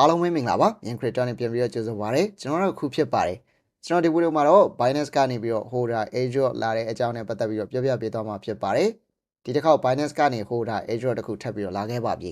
အားလုံးပဲမင်္ဂလာပါမြင် creator နဲ့ပြန်ပြီးတော့ကြိုဆိုပါရစေကျွန်တော်တို့ခုဖြစ်ပါတယ်ကျွန်တော်ဒီဗီဒီယိုမှာတော့ Binance ကနေပြီးတော့ holder airdrop လာတဲ့အကြောင်းနဲ့ပတ်သက်ပြီးတော့ပြောပြပေးသွားမှာဖြစ်ပါတယ်ဒီတစ်ခေါက် Binance ကနေ holder airdrop တစ်ခုထပ်ပြီးတော့လာခဲ့ပါပြီ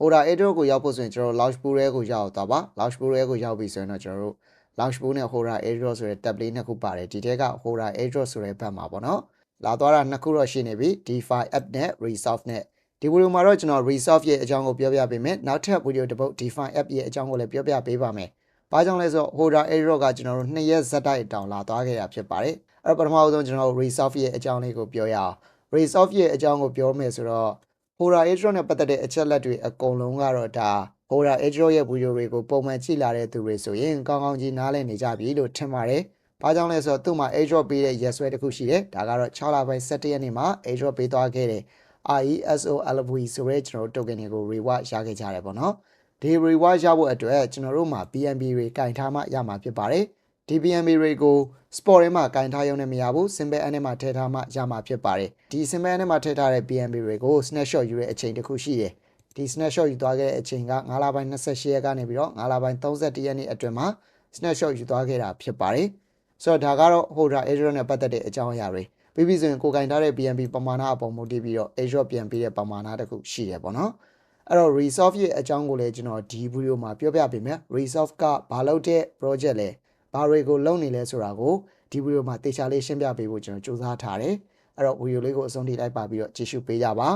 holder airdrop ကိုရောက်ဖို့ဆိုရင်ကျွန်တော်တို့ launch pool ရဲကိုရောက်သွားပါ launch pool ရဲကိုရောက်ပြီဆိုရင်တော့ကျွန်တော်တို့ launch pool နဲ့ holder airdrop ဆိုတဲ့ tab လေးနှစ်ခုပါတယ်ဒီထဲက holder airdrop ဆိုတဲ့ဘက်မှာပေါ့နော်လာသွားတာနှစ်ခုတော့ရှိနေပြီ DeFi app နဲ့ Resolve နဲ့ ဒီဗီဒီယိုမှာတော့ကျွန်တော် Resolve ရဲ့အကြောင်းကိုပြောပြပေးမယ်နောက်ထပ်ဗီဒီယိုတစ်ပုဒ် DeFi app ရဲ့အကြောင်းကိုလည်းပြောပြပေးပါမယ်။ဘာကြောင့်လဲဆိုတော့ Holder Airdrop ကကျွန်တော်တို့2ရက်ဇက်တိုက်တောင်လာသွားခဲ့တာဖြစ်ပါတယ်။အဲ့တော့ပထမဆုံးကျွန်တော်တို့ Resolve ရဲ့အကြောင်းလေးကိုပြောရအောင်။ Resolve ရဲ့အကြောင်းကိုပြောမယ်ဆိုတော့ Holder Airdrop နဲ့ပတ်သက်တဲ့အချက်လက်တွေအကုန်လုံးကတော့ဒါ Holder Airdrop ရဲ့ဗီဒီယိုတွေကိုပုံမှန်ကြည့်လာတဲ့သူတွေဆိုရင်ကောင်းကောင်းကြီးနားလည်နေကြပြီလို့ထင်ပါတယ်။ဘာကြောင့်လဲဆိုတော့သူ့မှာ airdrop ပေးတဲ့ yes ဆွဲတစ်ခုရှိတယ်။ဒါကတော့6လပိုင်း17ရက်နေ့မှာ airdrop ပေးသွားခဲ့တယ်။ RESOLV ဆိုရဲကျွန်တော်တို့ token တွေကို reward ရခဲ့ကြတယ်ပေါ့နော်ဒီ reward ရဖို့အတွက်ကျွန်တော်တို့မှာ BNB တွေကင်ထားမှရမှာဖြစ်ပါတယ်ဒီ BNB တွေကို sport ထဲမှာကင်ထားရုံနဲ့မရဘူး simple n ထဲမှာထည့်ထားမှရမှာဖြစ်ပါတယ်ဒီ simple n ထဲမှာထည့်ထားတဲ့ BNB တွေကို snapshot ယူတဲ့အချိန်တစ်ခုရှိတယ်ဒီ snapshot ယူသွားခဲ့တဲ့အချိန်က9လပိုင်း28ရက်ကနေပြီးတော့9လပိုင်း31ရက်နေ့အတွင်းမှာ snapshot ယူသွားခဲ့တာဖြစ်ပါတယ်ဆိုတော့ဒါကတော့ holder airdrop နဲ့ပတ်သက်တဲ့အကြောင်းအရာတွေ ပြီးပြီဆိုရင်ကိုကင်ထားတဲ့ BNB ပမာဏအပေါ်မူတည်ပြီးတော့ airdrop ပြန်ပေးတဲ့ပမာဏတစ်ခုရှိတယ်ပေါ့နော်အဲ့တော့ resolve ရဲ့အကြောင်းကိုလည်းကျွန်တော်ဒီဗီဒီယိုမှာပြောပြပေးမယ် resolve ကဘာလုပ်တဲ့ project လဲဘာတွေကိုလုပ်နေလဲဆိုတာကိုဒီဗီဒီယိုမှာတေချာလေးရှင်းပြပေးဖို့ကျွန်တော်စူးစမ်းထားတယ်အဲ့တော့ဗီဒီယိုလေးကိုအဆုံးထိလိုက်ပါပြီးတော့ကြည့်ရှုပေးကြပါ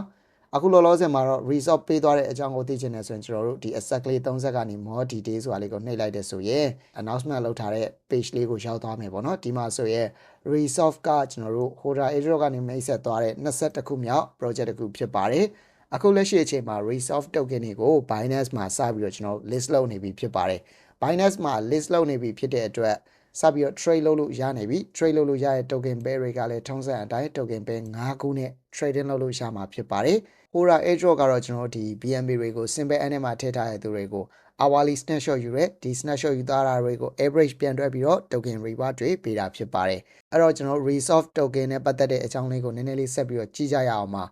အခုလောလောဆယ်မှာတော့ resolve ပေးသွားတဲ့အကြောင်းကိုသိချင်တယ်ဆိုရင်ကျွန်တော်တို့ဒီ exact လေး30ကနေ more detail ဆိုတာလေးကိုနှိပ်လိုက်တဲ့ဆိုရင် announcement လုပ်ထားတဲ့ page လေးကိုရောက်သွားမယ်ပေါ့နော်ဒီမှာဆိုရင် resolve ကကျွန်တော်တို့ holder airdrop ကနေမိတ်ဆက်သွားတဲ့21ခုမြောက် project တစ်ခုဖြစ်ပါတယ်အခုလက်ရှိအချိန်မှာ resolve token တွေကို Binance မှာစပြီးတော့ကျွန်တော် list လုပ်နေပြီဖြစ်ပါတယ် Binance မှာ list လုပ်နေပြီဖြစ်တဲ့အတွက် စပြီးတော့ trade လုပ်လို့ရနေပြီ trade လုပ်လို့ရတဲ့ token pair တွေကလည်းထုံးစံအတိုင်း token pair 5ခုနဲ့ trading လုပ်လို့ရမှာဖြစ်ပါတယ် Hora airdrop ကတော့ကျွန်တော်ဒီ BNB တွေကို simple n နဲ့မှာထည့်ထားတဲ့သူတွေကို hourly snapshot ယူရဲဒီ snapshot ယူသားတာတွေကို average ပြန်တွက်ပြီးတော့ token reward တွေပေးတာဖြစ်ပါတယ်အဲ့တော့ကျွန်တော် resolve token နဲ့ပတ်သက်တဲ့အကြောင်းလေးကိုနည်းနည်းလေးဆက်ပြီးတော့ကြည့်ကြရအောင်ပါ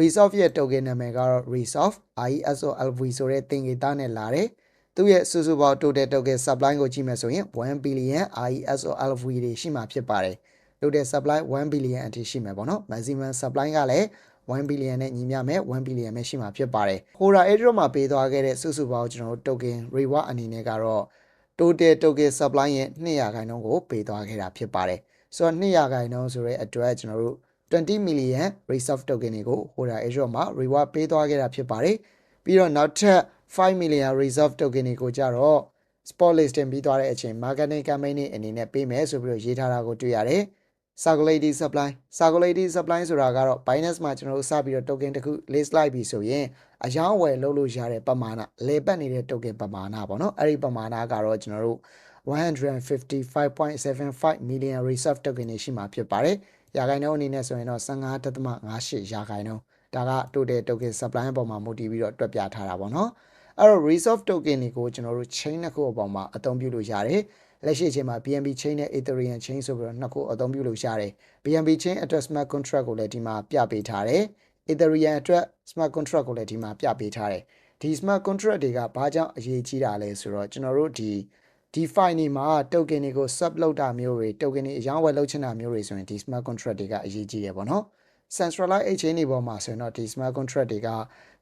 resolve ရဲ့ token နာမည်ကတော့ resolve RESOLV ဆိုတဲ့သင်္ကေတနဲ့လာတယ် သူ့ရဲ့စုစုပေါင်း total token supply ကိုကြည့်မယ်ဆိုရင်1 billion RESOLV တွေရှိမှာဖြစ်ပါတယ် total supply 1 billion အထိရှိမယ်ပေါ့နော် maximum supply ကလည်း1 billion နဲ့ညီမျှမဲ့1 billion ပဲရှိမှာဖြစ်ပါတယ်။ Hora airdrop မှာပေးသွားခဲ့တဲ့စုစုပေါင်းကျွန်တော်တို့ token reward အနေနဲ့ကတော့ total token supply ရဲ့200ခိုင်နှုန်းကိုပေးသွားခဲ့တာဖြစ်ပါတယ်။ဆိုတော့200ခိုင်နှုန်းဆိုတဲ့အတွက်ကျွန်တော်တို့20 million reserve token တွေကို Hora airdrop မှာ reward ပေးသွားခဲ့တာဖြစ်ပါတယ်။ပြီးတော့နောက်ထပ် 5 million reserve token တွေကိုကြတော့ spot listing ပြီးသွားတဲ့အချိန် marketing campaign တွေအနေနဲ့ပေးမယ်ဆိုပြီးတော့ရေးထားတာကိုတွေ့ရတယ်။ circulating supply circulating supply ဆိုတာကတော့ Binance မှာကျွန်တော်တို့စပြီးတော့ token တစ်ခု list လိုက်ပြီဆိုရင်အယောင်းဝယ်လုပ်လို့ရတဲ့ပမာဏလေပတ်နေတဲ့ token ပမာဏပေါ့နော်အဲ့ဒီပမာဏကတော့ကျွန်တော်တို့155.75 million reserve token တွေရှိမှာဖြစ်ပါတယ်။ရာခိုင်နှုန်းအနေနဲ့ဆိုရင်တော့15.58ရာခိုင်နှုန်းဒါက total token supply အပေါ်မှာမူတည်ပြီးတော့တွက်ပြထားတာပေါ့နော်။ အဲ့တော့ reserve token တွေကိုကျွန်တော်တို့ chain တစ်ခုအပေါ်မှာအသုံးပြုလို့ရတယ်။လက်ရှိအချိန်မှာ BNB chain နဲ့ Ethereum chain ဆိုပြီးတော့နှစ်ခုအသုံးပြုလို့ရတယ် BNB chain အတွက် smart contract ကိုလည်းဒီမှာပြပေးထားတယ် Ethereum အတွက် smart contract ကိုလည်းဒီမှာပြပေးထားတယ်ဒီ smart contract တွေကဘာကြောင့်အရေးကြီးတာလဲဆိုတော့ကျွန်တော်တို့ဒီ DeFi နေမှာ token တွေကို sub လုပ်တာမျိုးတွေ token တွေအရောင်းဝယ်လုပ်ချင်တာမျိုးတွေဆိုရင်ဒီ smart contract တွေကအရေးကြီးတယ်ပေါ့နော် centralized exchange တွေပေါ်မှာဆိုရင်တော့ဒီ smart contract တွေက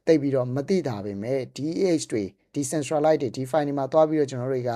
တိတ်ပြီးတော့မသိတာပဲမဲ့ DEX တွေ decentralized တွေ DeFi နေမှာသွားပြီးတော့ကျွန်တော်တွေက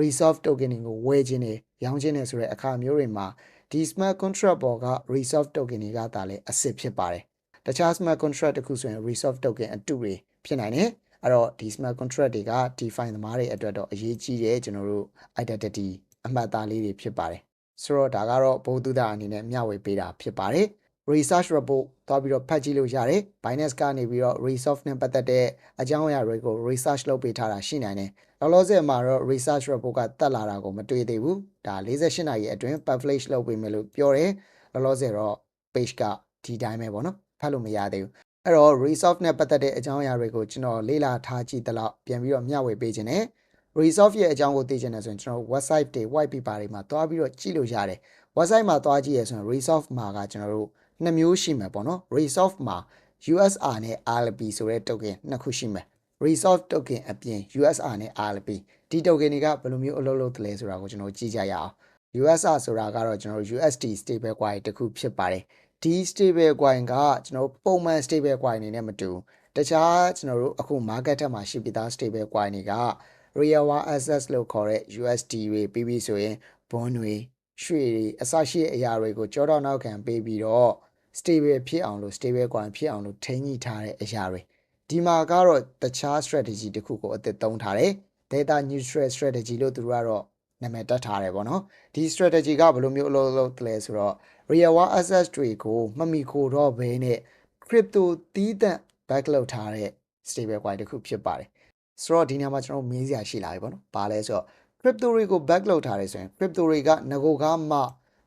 resolve token ကိုဝယ်ခြင်းနဲ့ရောင်းခြင်းနဲ့ဆိုတဲ့အခါမျိုးတွေမှာဒီ smart contract ပေါ်က resolve token တွေကသာလေအစစ်ဖြစ်ပါတယ်တခြား smart contract တခုဆိုရင် resolve token အတူတွေဖြစ်နိုင်တယ်အဲ့တော့ဒီ smart contract တွေက DeFi သမားတွေအတွက်တော့အရေးကြီးတယ်ကျွန်တော်တို့ identity အမှတ်အသားလေးတွေဖြစ်ပါတယ်ဆိုတော့ဒါကတော့ဘုသူဒအနေနဲ့မျှဝေပေးတာဖြစ်ပါတယ် research report သွားပြီးတော့ဖတ်ကြည့်လို့ရတယ် Binance ကနေပြီးတော့ resource နဲ့ပတ်သက်တဲ့အကြောင်းအရာတွေကို research လုပ်ပေးထားတာရှိနိုင်တယ်လောလောဆယ်မှာတော့ research report ကတက်လာတာကိုမတွေ့သေးဘူးဒါ48နာရီအတွင်း publish လုပ်ပေးမယ်လို့ပြောတယ်လောလောဆယ်တော့ page ကဒီတိုင်းပဲပေါ့နော်ဖတ်လို့မရသေးဘူးအဲ့တော့ resolve နဲ့ပတ်သက်တဲ့အကြောင်းအရာတွေကိုကျွန်တော်လေ့လာထားကြည့်သလောက်ပြန်ပြီးတော့မျှဝေပေးခြင်းနဲ့ resolve ရဲ့အကြောင်းကိုသိချင်တယ်ဆိုရင်ကျွန်တော် website တွေ white paper တွေမှာတွားပြီးတော့ကြည့်လို့ရတယ် website မှာတွားကြည့်ရဆိုရင် resolve မှာကကျွန်တော်တို့ နှစ်မျိုးရှိမှာပေါ့နော် resolve မှာ USR နဲ့ RLP ဆိုတဲ့ token နှစ်ခုရှိမှာ resolve token အပြင် USR နဲ့ RLP ဒီ token တွေကဘယ်လိုမျိုးအလုပ်လုပ်တယ်လဲဆိုတာကိုကျွန်တော်ကြည့်ကြရအောင် USR ဆိုတာကတော့ကျွန်တော် USD stable coin တစ်ခုဖြစ်ပါတယ်ဒီ stable coin ကကျွန်တော်ပုံမှန် stable coin အနေနဲ့မတူတခြားကျွန်တော်တို့အခု market ထက်မှာရှိပြီးသား stable coin တွေက real world assets လို့ခေါ်တဲ့ USD တွေပြီးပြီးဆိုရင် bond တွေရွှေတွေအစရှိတဲ့အရာတွေကိုကြောတော့နောက်ခံပေးပြီးတော့ stable ဖြစ်အောင်လို့ stable coin ဖြစ်အောင်လို့ထိန်းညှိထားတဲ့အရာတွေဒီမှာကတော့တခြား strategy တစ်ခုကိုအသစ်သုံးထားတယ် data neutral strategy လို့သူတို့ကတော့နာမည်တက်ထားတယ်ပေါ့နော်ဒီ strategy ကဘယ်လိုမျိုးအလုပ်လုပ်တယ်လဲဆိုတော့ real world assets တွေကိုမမီခိုတော့ဘဲနဲ့ crypto တီးသန့် back လုပ်ထားတဲ့ stable coin တစ်ခုဖြစ်ပါတယ်ဆိုတော့ဒီနေရာမှာကျွန်တော်မေးစရာရှိလာပြီပေါ့နော်ဘာလဲဆိုတော့ crypto တွေကို back လုပ်ထားတယ်ဆိုရင် crypto တွေကငကိုကမှ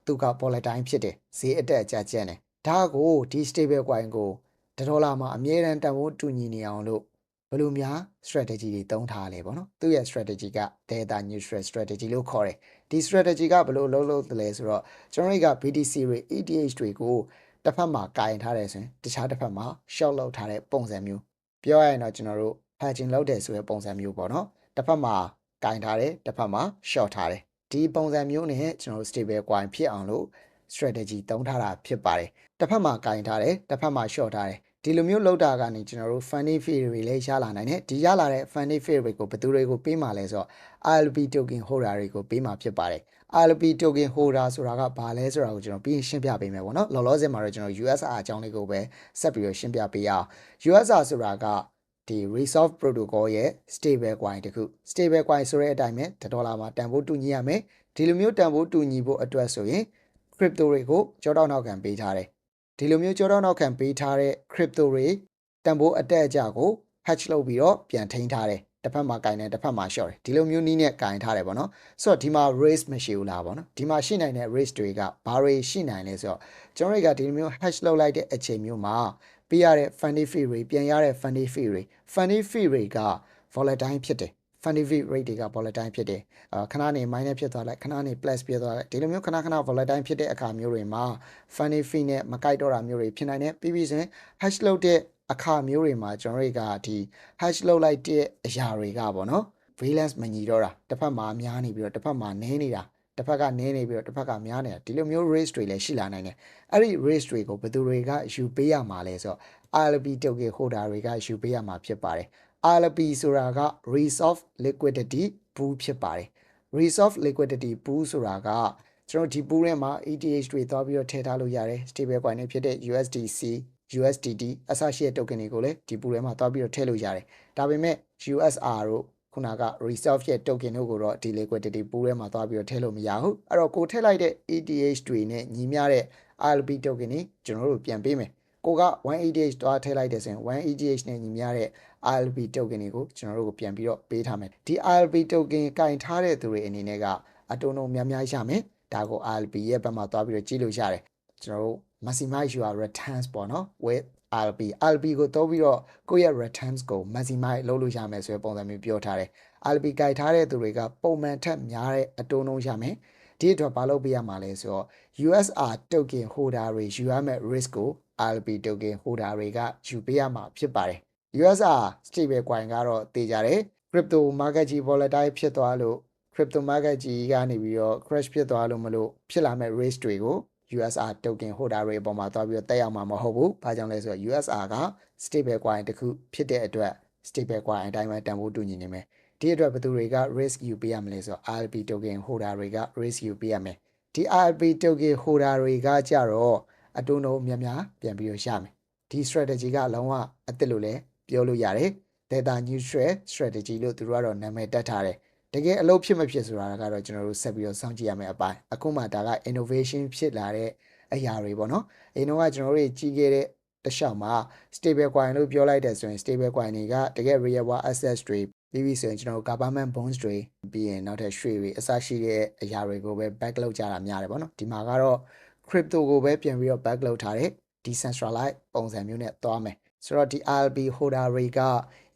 သူက volatile ဖြစ်တယ်ဈေးအတက်အကျကျနေ ဒါကိုဒီ stable coin ကိုဒေါ်လာမှာအမြဲတမ်းတန်ဖိုးတူညီနေအောင်လို့ဘယ်လိုများ strategy တွေသုံးထားလဲပေါ့နော်သူ့ရဲ့ strategy က data neutral strategy လို့ခေါ်တယ်ဒီ strategy ကဘယ်လိုလုပ်လို့လဲဆိုတော့ကျွန်တော်တို့က BTC တွေ ETH တွေကိုတစ်ဖက်မှာကင်ထားတယ်ဆိုရင်တခြားတစ်ဖက်မှာ short လုပ်ထားတဲ့ပုံစံမျိုးပြောရရင်တော့ကျွန်တော်တို့ hedging လုပ်တယ်ဆိုတဲ့ပုံစံမျိုးပေါ့နော်တစ်ဖက်မှာကင်ထားတယ်တစ်ဖက်မှာ short ထားတယ်ဒီပုံစံမျိုးနဲ့ကျွန်တော်တို့ stable coin ဖြစ်အောင်လို့ strategy သုံးထားတာဖြစ်ပါတယ်တစ်ဖက်မှာကင်ထားတယ်တစ်ဖက်မှာ short ထားတယ်ဒီလိုမျိုးလောက်တာကနေကျွန်တော်တို့ funding fee တွေလည်းရလာနိုင်တယ်ဒီရလာတဲ့ funding fee တွေကိုဘယ်သူတွေကိုပေးမှာလဲဆိုတော့ ILP token holder တွေကိုပေးမှာဖြစ်ပါတယ် ILP token holder ဆိုတာကဘာလဲဆိုတာကိုကျွန်တော်ပြီးရင်ရှင်းပြပေးမယ်ပေါ့နော်လောလောဆယ်မှာတော့ကျွန်တော် USR အကြောင်းလေးကိုပဲဆက်ပြီးတော့ရှင်းပြပေးရအောင် USR ဆိုတာကဒီ resolve protocol ရဲ့ stable coin တခု stable coin ဆိုတဲ့အတိုင်းပဲဒေါ်လာမှာတန်ဖိုးတူညီရမယ်ဒီလိုမျိုးတန်ဖိုးတူညီဖို့အတွက်ဆိုရင် crypto တွေကိုကြောတော့နောက်ခံပေးထားတယ်ဒီလိုမျိုးကြောတော့နောက်ခံပေးထားတဲ့ crypto တွေတန်ဖိုးအတက်အကျကို hatch လုပ်ပြီးတော့ပြန်ထိန်းထားတယ်တစ်ဖက်မှာကင်တယ်တစ်ဖက်မှာ short တယ်ဒီလိုမျိုးနီးနဲ့ကင်ထားတယ်ပေါ့နော်ဆိုတော့ဒီမှာ race မရှိဘူးလားပေါ့နော်ဒီမှာရှိနိုင်တဲ့ race တွေကဘာတွေရှိနိုင်လဲဆိုတော့ကျွန်တော်တို့ကဒီလိုမျိုး hatch လုပ်လိုက်တဲ့အချိန်မျိုးမှာပေးရတဲ့ funny fee တွေပြန်ရတဲ့ funny fee တွေ funny fee တွေက volatile ဖြစ်တယ် funny fee rate တွေက volatile ဖြစ်တယ်အာခဏနေ minus ဖြစ်သွားလိုက်ခဏနေ plus ဖြစ်သွားလိုက်ဒီလိုမျိုးခဏခဏ volatile ဖြစ်တဲ့အခါမျိုးတွေမှာ funny fee နဲ့မကိုက်တော့တာမျိုးတွေဖြစ်နိုင်တယ်ပြီးပြီးဆိုရင် hash လုပ်တဲ့အခါမျိုးတွေမှာကျွန်တော်တို့ကဒီ hash လုပ်လိုက်တဲ့အရာတွေကပေါ့နော် valence မညီတော့တာတစ်ဖက်မှာများနေပြီးတော့တစ်ဖက်မှာနည်းနေတာတစ်ဖက်ကနည်းနေပြီးတော့တစ်ဖက်ကများနေတာဒီလိုမျိုး race တွေလည်းရှိလာနိုင်တယ်အဲ့ဒီ race တွေကိုဘယ်သူတွေကယူပေးရမှာလဲဆိုတော့ RLP token holder တွေကယူပေးရမှာဖြစ်ပါတယ် RLP ဆိုတာက resolve liquidity pool ဖြစ်ပါတယ် resolve liquidity pool ဆိုတာကကျွန်တော်ဒီ pool ထဲမှာ ETH တွေသွားပြီးတော့ထည့်ထားလို့ရတယ် stable coin တွေဖြစ်တဲ့ USDC USDT အစရှိတဲ့ token တွေကိုလည်းဒီ pool ထဲမှာသွားပြီးတော့ထည့်လို့ရတယ်ဒါပေမဲ့ USR တို့ခုနက reserve ရဲ့ token တို့ကိုတော့ဒီ liquidity pool ထဲမှာသွားပြီးတော့ထည့်လို့မရဘူးအဲ့တော့ကိုထည့်လိုက်တဲ့ ETH တွေနဲ့ညီမျှတဲ့ RLP token တွေကျွန်တော်တို့ပြန်ပေးမယ် ကိုက 1ETH တွားထည့်လိုက်တဲ့ဆိုရင် 1ETH နဲ့ညီမျှတဲ့ ILP token တွေကိုကျွန်တော်တို့ကိုပြန်ပြီးတော့ပေးထားမယ်ဒီ ILP token ကင်ထားတဲ့သူတွေအနေနဲ့ကအတုံးလုံးများများရမယ်ဒါကို ILP ရဲ့ဘက်မှာသွားပြီးတော့ကြည့်လို့ရတယ်ကျွန်တော်တို့ maximize your returns ပေါ့နော် with ILP ILP ကိုသုံးပြီးတော့ကိုယ့်ရဲ့ returns ကို maximize လုပ်လို့ရမယ်ဆိုတဲ့ပုံစံမျိုးပြောထားတယ် ILP ကြိုက်ထားတဲ့သူတွေကပုံမှန်ထက်များတဲ့အတုံးလုံးရမယ် ဒီအတွက်ဘာလုပ်ပေးရမှာလဲဆိုတော့ USR token holder တွေယူရမယ့် risk ကို ILP token holder တွေကယူပေးရမှာဖြစ်ပါတယ် USR stable coin ကတော့တည်ကြတယ် crypto market ကြီး volatile ဖြစ်သွားလို့ crypto market ကြီးကနေပြီးတော့ crash ဖြစ်သွားလို့မလို့ဖြစ်လာမဲ့ risk တွေကို USR token holder တွေအပေါ်မှာသွားပြီးတော့တက်ရောက်မှာမဟုတ်ဘူး။ဘာကြောင့်လဲဆိုတော့ USR က stable coin တစ်ခုဖြစ်တဲ့အတွက် stable coin အတိုင်းပဲတန်ဖိုးတူညီနေမယ်။ ဒီအတွက်ဘယ်သူတွေက risk ယူပေးရမလဲဆိုတော့ RLP token holder တွေက risk ယူပေးရမယ်။ဒီ RLP token holder တွေကကြတော့အတုံးလုံးများများပြန်ပြီးတော့ရမယ်။ဒီ strategy ကလုံးဝအစ်စ်လို့လည်းပြောလို့ရတယ်။ data neutral strategy လို့သူတို့ကတော့နာမည်တက်ထားတယ်။တကယ်အလုပ်ဖြစ်မဖြစ်ဆိုတာကတော့ကျွန်တော်တို့ဆက်ပြီးတော့စောင့်ကြည့်ရမယ့်အပိုင်းအခုမှဒါက innovation ဖြစ်လာတဲ့အရာတွေပေါ့နော်အရင်တော့ကျွန်တော်တို့ကြီးခဲ့တဲ့တခြားမှာ stable coin လို့ပြောလိုက်တဲ့ဆိုရင် stable coin တွေကတကယ် real world assets တွေ ပြီးပြီဆိုရင်ကျွန်တော်တို့ government bonds တွေပြီးရင်နောက်ထပ်ရွှေတွေအစရှိတဲ့အရာတွေကိုပဲ back လုပ်ကြတာများတယ်ပေါ့နော်ဒီမှာကတော့ crypto ကိုပဲပြန်ပြီးတော့ back လုပ်ထားတဲ့ decentralized ပုံစံမျိုးနဲ့သွားမယ်ဆိုတော့ဒီ RLB holder တွေက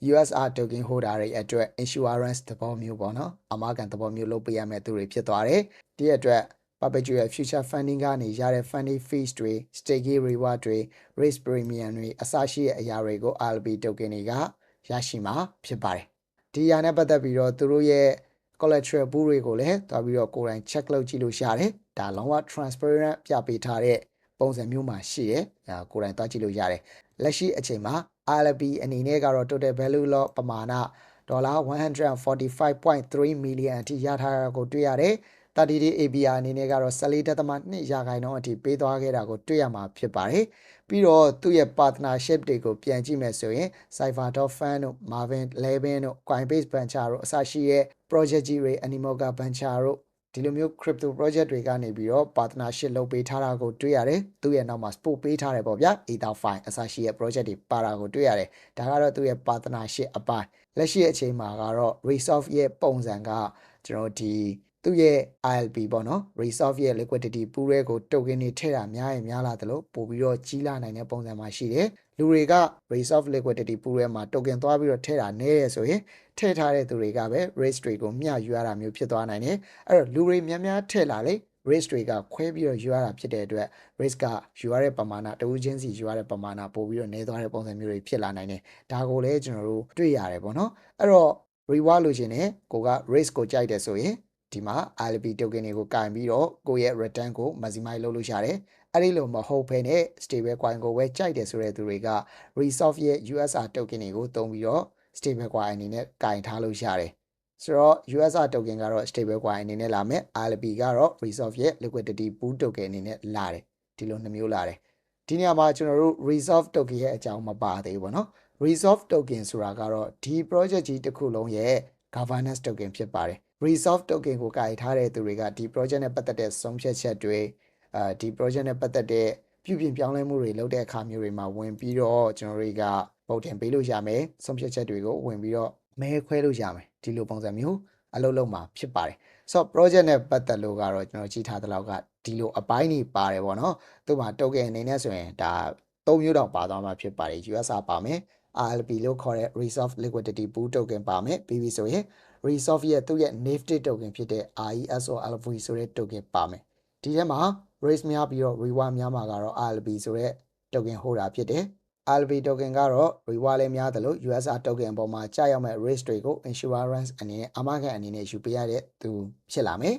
USR token holder တွေအတွက် insurance သဘောမျိုးပေါ့နော်အမားကန်သဘောမျိုးလုပ်ပေးရမယ့်သူတွေဖြစ်သွားတယ်ဒီအတွက် perpetual future funding ကနေရတဲ့ funding fees တွေ stake reward တွေ risk premium တွေအစရှိတဲ့အရာတွေကို RLB token တွေကရရှိမှာဖြစ်ပါတယ် ဒီအရာနဲ့ပတ်သက်ပြီးတော့သူတို့ရဲ့ collateral pool တွေကိုလည်းတွားပြီးတော့ကိုယ်တိုင် check လုပ်ကြည့်လို့ရတယ်ဒါလုံးဝ transparent ပြပေးထားတဲ့ပုံစံမျိုးမှာရှိရဲအဲကိုယ်တိုင်တွားကြည့်လို့ရတယ်လက်ရှိအချိန်မှာ RLB အနေနဲ့ကတော့ total value လောပမာဏဒေါ်လာ145.3 million အထိရထားတာကိုတွေ့ရတယ်။ 30 day APR အနေနဲ့ကတော့14.2ရာခိုင်နှုန်းအထိပေးသွားခဲ့တာကိုတွေ့ရမှာဖြစ်ပါတယ်။ပြီးတော့သူ့ရဲ့ partnership တွေကိုပြန်ကြည့်မယ်ဆိုရင် Cypher.fan တို့ Marvin 11တို့ Coinbase Venture တို့အစရှိတဲ့ project ကြီးတွေ Animoca Venture တို့ဒီလိုမျိုး crypto project တွေကနေပြီးတော့ partnership လုပ်ပေးထားတာကိုတွေ့ရတယ်။သူ့ရဲ့နောက်မှာ support ပေးထားတယ်ပေါ့ဗျာ။ Etherfine အစရှိတဲ့ project တွေပါတာကိုတွေ့ရတယ်။ဒါကတော့သူ့ရဲ့ partnership အပိုင်းလက်ရှိအချိန်မှာကတော့ resolve ရဲ့ပုံစံကကျွန်တော်ဒီ သူ့ရဲ့ ILP ပေါ့နော် resolve ရဲ့ liquidity pool တွေကို token တွေထည့်တာများရင်များလာတယ်လို့ပို့ပြီးတော့ကြီးလာနိုင်တဲ့ပုံစံမှာရှိတယ်လူတွေက resolve liquidity pool ထဲမှာ token သွားပြီးတော့ထည့်တာနည်းတယ်ဆိုရင်ထည့်ထားတဲ့သူတွေကပဲ risk တွေကိုမျှယူရတာမျိုးဖြစ်သွားနိုင်တယ်အဲ့တော့လူတွေများများထည့်လာလေ risk တွေကခွဲပြီးတော့ယူရတာဖြစ်တဲ့အတွက် risk ကယူရတဲ့ပမာဏတဦးချင်းစီယူရတဲ့ပမာဏပို့ပြီးတော့နည်းသွားတဲ့ပုံစံမျိုးတွေဖြစ်လာနိုင်တယ်ဒါကိုလည်းကျွန်တော်တို့တွေ့ရတယ်ပေါ့နော်အဲ့တော့ reward လို့ရှင်နဲ့ကိုက risk ကိုကြိုက်တယ်ဆိုရင် ဒီမှာ ILP token တွေကိုကင်ပြီးတော့ကိုယ့်ရဲ့ return ကို maximize လုပ်လို့ရတယ်အဲ့ဒီလိုမဟုတ်ဘဲနဲ့ stable coin ကိုပဲကြိုက်တယ်ဆိုတဲ့သူတွေက resolve ရဲ့ USR token တွေကိုသုံးပြီးတော့ stable coin အနေနဲ့ကင်ထားလို့ရတယ်ဆိုတော့ USR token ကတော့ stable coin အနေနဲ့လာမယ် ILP ကတော့ resolve ရဲ့ liquidity pool token အနေနဲ့လာတယ်ဒီလိုနှမျိုးလာတယ်ဒီနေရာမှာကျွန်တော်တို့ resolve token ရဲ့အကြောင်းမပါသေးဘူးပေါ့နော် resolve token ဆိုတာကတော့ဒီ project ကြီးတစ်ခုလုံးရဲ့ governance token ဖြစ်ပါတယ် resolve token ကိုကြိုက်ထားတဲ့သူတွေကဒီ project နဲ့ပတ်သက်တဲ့ဆုံးဖြတ်ချက်တွေအဲဒီ project နဲ့ပတ်သက်တဲ့ပြုပြင်ပြောင်းလဲမှုတွေလုပ်တဲ့အခါမျိုးတွေမှာဝင်ပြီးတော့ကျွန်တော်တွေကဗုဒ္ဓင်ပေးလို့ရမယ်ဆုံးဖြတ်ချက်တွေကိုဝင်ပြီးတော့မဲခွဲလို့ရမယ်ဒီလိုပုံစံမျိုးအလုပ်လုပ်မှာဖြစ်ပါတယ်ဆိုတော့ project နဲ့ပတ်သက်လို့ကတော့ကျွန်တော်ကြည့်ထားတဲ့လောက်ကဒီလိုအပိုင်းတွေပါတယ်ပေါ့နော်သူ့မှာ token အနေနဲ့ဆိုရင်ဒါ၃မျိုးတော့ပါသွားမှာဖြစ်ပါတယ် USR ပါမယ် RLP လို့ခေါ်တဲ့ Resolve Liquidity Pool Token ပါမယ်ပြီးပြီဆိုရင် Resolve ရဲ့သူ့ရဲ့ Nifty Token ဖြစ်တဲ့ RESOLV ဆိုတဲ့ token ပါမယ်ဒီထဲမှာ raise များပြီးတော့ reward များမှာကတော့ RLP ဆိုတဲ့ token holder ဖြစ်တယ် RLP token ကတော့ reward လည်းများတယ်လို့ USR token အပေါ်မှာကြာရောက်မဲ့ risk တွေကို insurance အနေနဲ့အမခံအနေနဲ့ယူပေးရတဲ့သူဖြစ်လာမယ်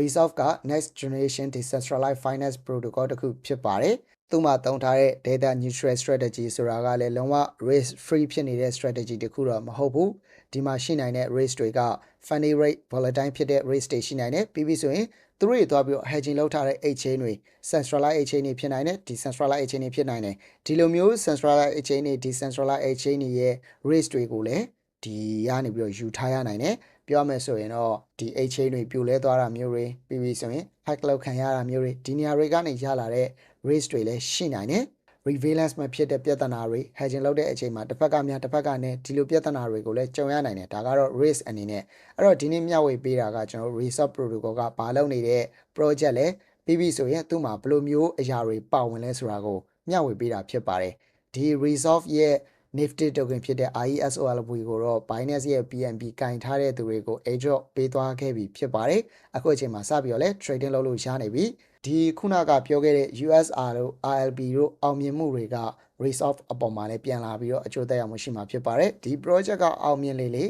Resolve က next generation decentralized finance protocol တစ်ခုဖြစ်ပါတယ်သူမှတုံးထားတဲ့ data neutral strategy ဆိုတာကလည်းလုံးဝ risk free ဖြစ်နေတဲ့ strategy တခုတော့မဟုတ်ဘူး ဒီမှာရှိနိုင်တဲ့ risk တွေက funny rate volatile ဖြစ်တဲ့ risk တွေရှိနိုင်တယ်ပြီးပြီဆိုရင်သူတို့တွေသွားပြီးတော့ hedging လုပ်ထားတဲ့ exchange တွေ centralized exchange တွေဖြစ်နိုင်တယ် decentralized exchange တွေဖြစ်နိုင်တယ်ဒီလိုမျိုး centralized exchange တွေ decentralized exchange တွေရဲ့ risk တွေကိုလည်းဒီကနေပြီးတော့ယူထားရနိုင်တယ်ပြောမယ်ဆိုရင်တော့ဒီ exchange တွေပြိုလဲသွားတာမျိုးတွေပြီးပြီဆိုရင် hack လုပ်ခံရတာမျိုးတွေဒီနေရာတွေကနေရလာတဲ့ risk တွေလည်းရှိနိုင်တယ် revalence မှာဖြစ်တဲ့ပြဿနာတွေ hedging လုပ်တဲ့အချိန်မှာတစ်ဖက်ကများတစ်ဖက်ကနဲ့ဒီလိုပြဿနာတွေကိုလည်းကြုံရနိုင်တယ်ဒါကတော့ risk အနေနဲ့အဲ့တော့ဒီနေ့မျှဝေပေးတာကကျွန်တော် research protocol ကဘာလုပ်နေတဲ့ project လဲပြီးပြီဆိုရင်သူ့မှာဘယ်လိုမျိုးအရာတွေပါဝင်လဲဆိုတာကိုမျှဝေပေးတာဖြစ်ပါတယ်ဒီ resolve ရဲ့ Nifty token ဖြစ်တဲ့ IESOLV ကိုတော့ Binance ရဲ့ BNB ကင်ထားတဲ့သူတွေကို airdrop ပေးသွားခဲ့ပြီဖြစ်ပါတယ်အခုအချိန်မှာစပြီးတော့လဲ trading လုပ်လို့ရနေပြီ ဒီခုနကပြောခဲ့တဲ့ USR တို့ RLB တို့အောင်မြင်မှုတွေက resolve အပေါ်မှာလည်းပြန်လာပြီးတော့အကျိုးသက်ရောက်မှုရှိမှာဖြစ်ပါတယ်ဒီ project ကအောင်မြင်လေလေ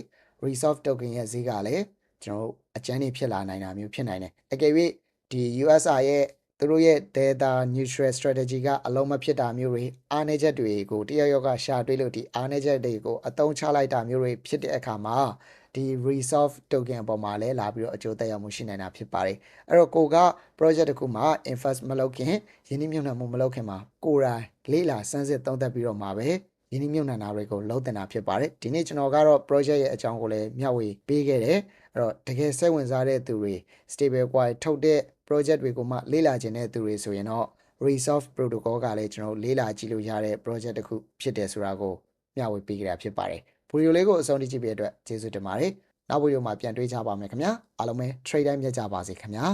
resolve token ရဲ့ဈေးကလည်းကျွန်တော်တို့အကျန်းနေဖြစ်လာနိုင်တာမျိုးဖြစ်နိုင်တယ်အကယ်၍ဒီ USR ရဲ့သူတို့ရဲ့ data neutral strategy ကအလုံးမဖြစ်တာမျိုးတွေအားနည်းချက်တွေကိုတယောက်ယောက်ကရှာတွေ့လို့ဒီအားနည်းချက်တွေကိုအသုံးချလိုက်တာမျိုးတွေဖြစ်တဲ့အခါမှာ ဒီ resolve token အပေါ်မှာလည်းလာပြီးတော့အကျိုးသက်ရောက်မှုရှိနိုင်တာဖြစ်ပါတယ်အဲ့တော့ကိုက project တစ်ခုမှာ invest မလုပ်ခင်ယင်းနှိမ့်မြုံနှံမှုမလုပ်ခင်မှာကိုယ်တိုင်လေးလာစမ်းစစ်သုံးသပ်ပြီးတော့မှာပဲယင်းနှိမ့်မြုံနှံတာတွေကိုလုပ်တင်တာဖြစ်ပါတယ်ဒီနေ့ကျွန်တော်ကတော့ project ရဲ့အကြောင်းကိုလည်းမျှဝေပေးခဲ့တယ်အဲ့တော့တကယ်စိတ်ဝင်စားတဲ့သူတွေ stable coin ထုတ်တဲ့ project တွေကိုမှလေ့လာခြင်းတဲ့သူတွေဆိုရင်တော့ resolve protocol ကလည်းကျွန်တော်လေ့လာကြည့်လို့ရတဲ့ project တစ်ခုဖြစ်တယ်ဆိုတာကိုမျှဝေပေးကြတာဖြစ်ပါတယ် ဗီဒီယိုလေးကိုအဆုံးထိကြည့်ပေးတဲ့အတွက်ကျေးဇူးတင်ပါတယ်နောက်ဗီဒီယိုမှာပြန်တွေ့ကြပါမယ်ခင်ဗျာအားလုံးပဲ trade time မြတ်ကြပါစေခင်ဗျာ